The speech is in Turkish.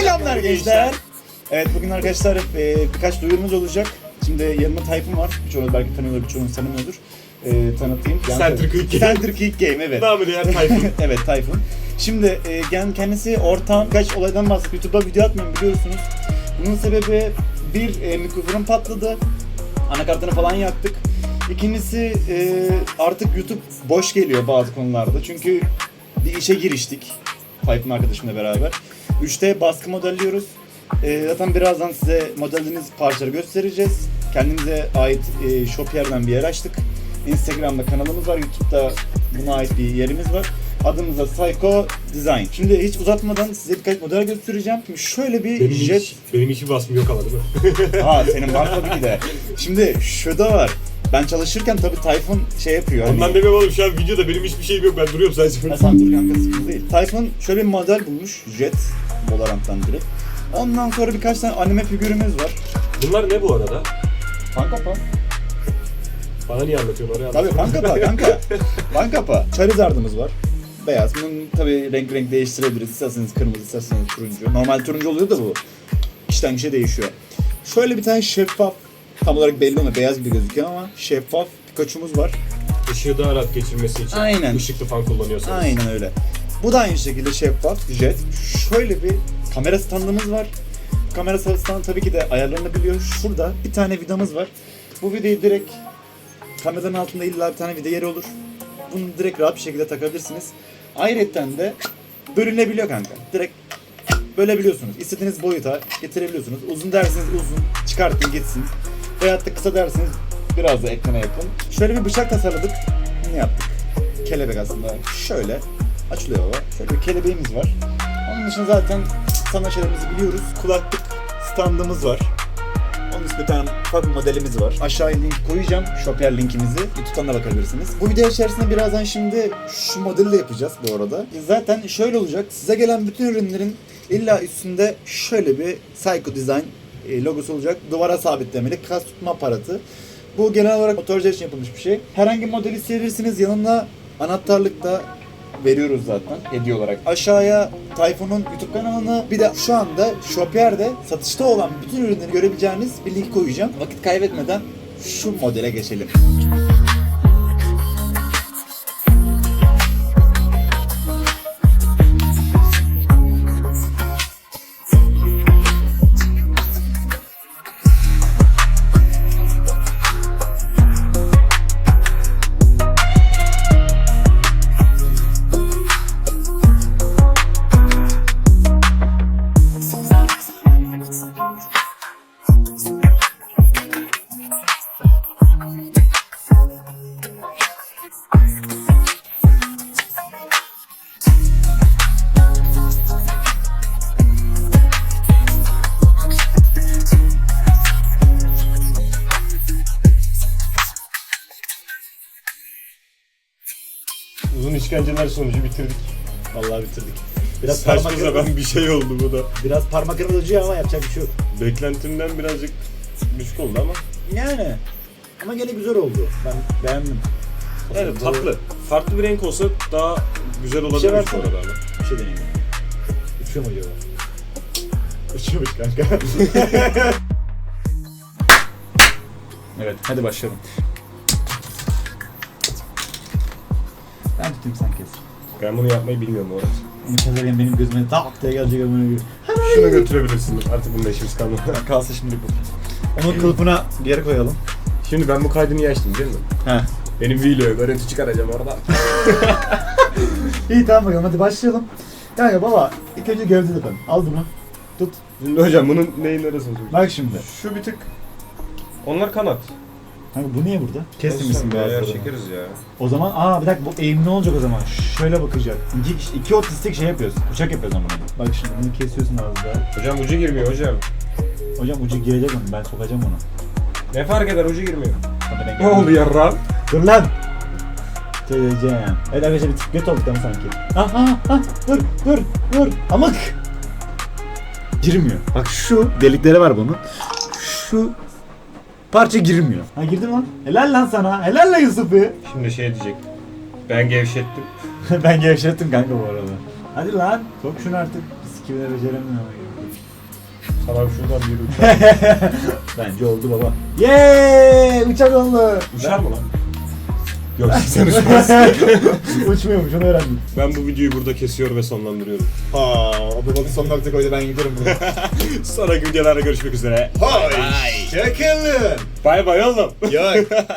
haber gençler? Evet bugün arkadaşlar e, birkaç duyurumuz olacak. Şimdi yanımda Tayfun var. Birçoğunuz belki tanıyordur, birçoğunuz tanımıyordur. E, tanıtayım. Centric Game. Centric Game evet. Namı diğer Tayfun. evet Tayfun. Şimdi e, gen- kendisi ortağım birkaç olaydan bahsediyor. YouTube'da video atmıyorum biliyorsunuz. Bunun sebebi bir e, mikrofonum patladı. Anakartını falan yaktık. İkincisi e, artık YouTube boş geliyor bazı konularda. Çünkü bir işe giriştik. Tayfun arkadaşımla beraber. 3D baskı modelliyoruz. E, zaten birazdan size modellediğimiz parçaları göstereceğiz. Kendimize ait e, Shopier'den bir yer açtık. Instagram'da kanalımız var, YouTube'da buna ait bir yerimiz var. Adımız da Psycho Design. Şimdi hiç uzatmadan size birkaç model göstereceğim. Şimdi şöyle bir Benim, jet... hiç, benim hiçbir vasfım yok ama değil mi? Ha senin var tabii ki de. Şimdi şu da var. Ben çalışırken tabii Tayfun şey yapıyor. hani- Ondan demiyorum oğlum şu an videoda benim hiçbir şeyim yok ben duruyorum sadece. Ha, sen dur kanka sıkıntı değil. Tayfun şöyle bir model bulmuş. Jet. Valorant'tan direkt. Ondan sonra birkaç tane anime figürümüz var. Bunlar ne bu arada? Kanka pa. Bana niye anlatıyorsun oraya Tabii anlat. kanka pa kanka. kanka pa. Charizard'ımız var. Beyaz. Bunun tabii renk renk değiştirebiliriz. İsterseniz kırmızı, isterseniz turuncu. Normal turuncu oluyor da bu. Kişiden kişiye değişiyor. Şöyle bir tane şeffaf. Tam olarak belli olmuyor. Beyaz gibi gözüküyor ama şeffaf Pikachu'muz var. Işığı daha rahat geçirmesi için. Aynen. Işıklı fan kullanıyorsanız. Aynen öyle. Bu da aynı şekilde şeffaf, jet. Şöyle bir kamera standımız var. Kamera standı tabii ki de ayarlanabiliyor. Şurada bir tane vidamız var. Bu vidayı direkt kameranın altında illa bir tane vida yeri olur. Bunu direkt rahat bir şekilde takabilirsiniz. Ayrıca de bölünebiliyor kanka. Direkt bölebiliyorsunuz. İstediğiniz boyuta getirebiliyorsunuz. Uzun derseniz uzun çıkartın gitsin. Veyahut da kısa derseniz biraz da ekrana yapın. Şöyle bir bıçak tasarladık. Ne yaptık? Kelebek aslında. Şöyle açılıyor baba. Şöyle bir kelebeğimiz var. Onun dışında zaten sana şeylerimizi biliyoruz. Kulaklık standımız var. Onun üstünde bir tane bir modelimiz var. Aşağıya link koyacağım. Shopper linkimizi. YouTube'dan da bakabilirsiniz. Bu video içerisinde birazdan şimdi şu modeli de yapacağız bu arada. Zaten şöyle olacak. Size gelen bütün ürünlerin illa üstünde şöyle bir Psycho Design e, logosu olacak. Duvara sabitlemeli kas tutma aparatı. Bu genel olarak motorcular için yapılmış bir şey. Herhangi bir model isteyebilirsiniz. Yanına anahtarlık da veriyoruz zaten hediye olarak. Aşağıya Tayfun'un YouTube kanalını bir de şu anda Shopier'de satışta olan bütün ürünleri görebileceğiniz bir link koyacağım. Vakit kaybetmeden şu modele geçelim. İşkenceler sonucu bitirdik. Vallahi bitirdik. Biraz Saçma parmak sapan bir şey oldu bu da. Biraz parmak acıyor ama yapacak bir şey yok. Beklentimden birazcık düşük oldu ama. Yani ama gene güzel oldu. Ben beğendim. Yani tatlı. Farklı bir renk olsa daha güzel şey olabilirmiş bu versene. arada ama. Bir şey deneyeyim. Uçuyor mu acaba? Uçuyormuş kanka. evet hadi başlayalım. Ben tutayım sen kes. Ben bunu yapmayı bilmiyorum bu arada. Bunu keserken benim gözüme tak diye gelecek amına gibi. Şunu götürebilirsin. Artık bununla işimiz kalmadı. Kalsın şimdi bu. Onun kılıfına bir yere koyalım. Şimdi ben bu kaydı niye açtım değil mi? He. Benim videoya görüntü çıkaracağım orada. İyi tamam bakalım hadi başlayalım. Yani baba ilk önce gövde yapalım. Al bunu. Tut. Şimdi hocam bunun neyin arasını? Bak şimdi. Şu bir tık. Onlar kanat. Hani bu niye burada? Kesmemişsin ya, bazılarını. çekeriz ya. O zaman aa bir dakika bu eğimli olacak o zaman. Şöyle bakacak. İki, iki otistik şey yapıyoruz. Uçak yapıyoruz ama bunu. Bak şimdi bunu kesiyorsun daha. Hocam ucu girmiyor hocam. Hocam ucu girecek onu. Ben sokacağım onu. Ne fark eder ucu girmiyor. Ben Ne oldu yarram? Dur lan. Söyleyeceğim. Evet arkadaşlar bir tık göt olduk ama sanki. Ah ah ah dur dur dur. Amık. Girmiyor. Bak şu delikleri var bunun. Şu parça girmiyor. Ha girdi mi lan? Helal lan sana. Helal lan Yusuf'u. Şimdi şey diyecek. Ben gevşettim. ben gevşettim kanka bu arada. Hadi lan. Sok şunu artık. Sikimine beceremiyorum. Sana şuradan bir uçar. Bence oldu baba. Yeee! Uçak oldu. Uçar mı lan? Yok sen uçmaz. Uçmuyormuş onu öğrendim. ben bu videoyu burada kesiyor ve sonlandırıyorum. Ha, o baba son nokta koydu ben gidiyorum bunu. Sonraki videolarda görüşmek üzere. Hay! Çakılın! Bay bay oğlum. Yok.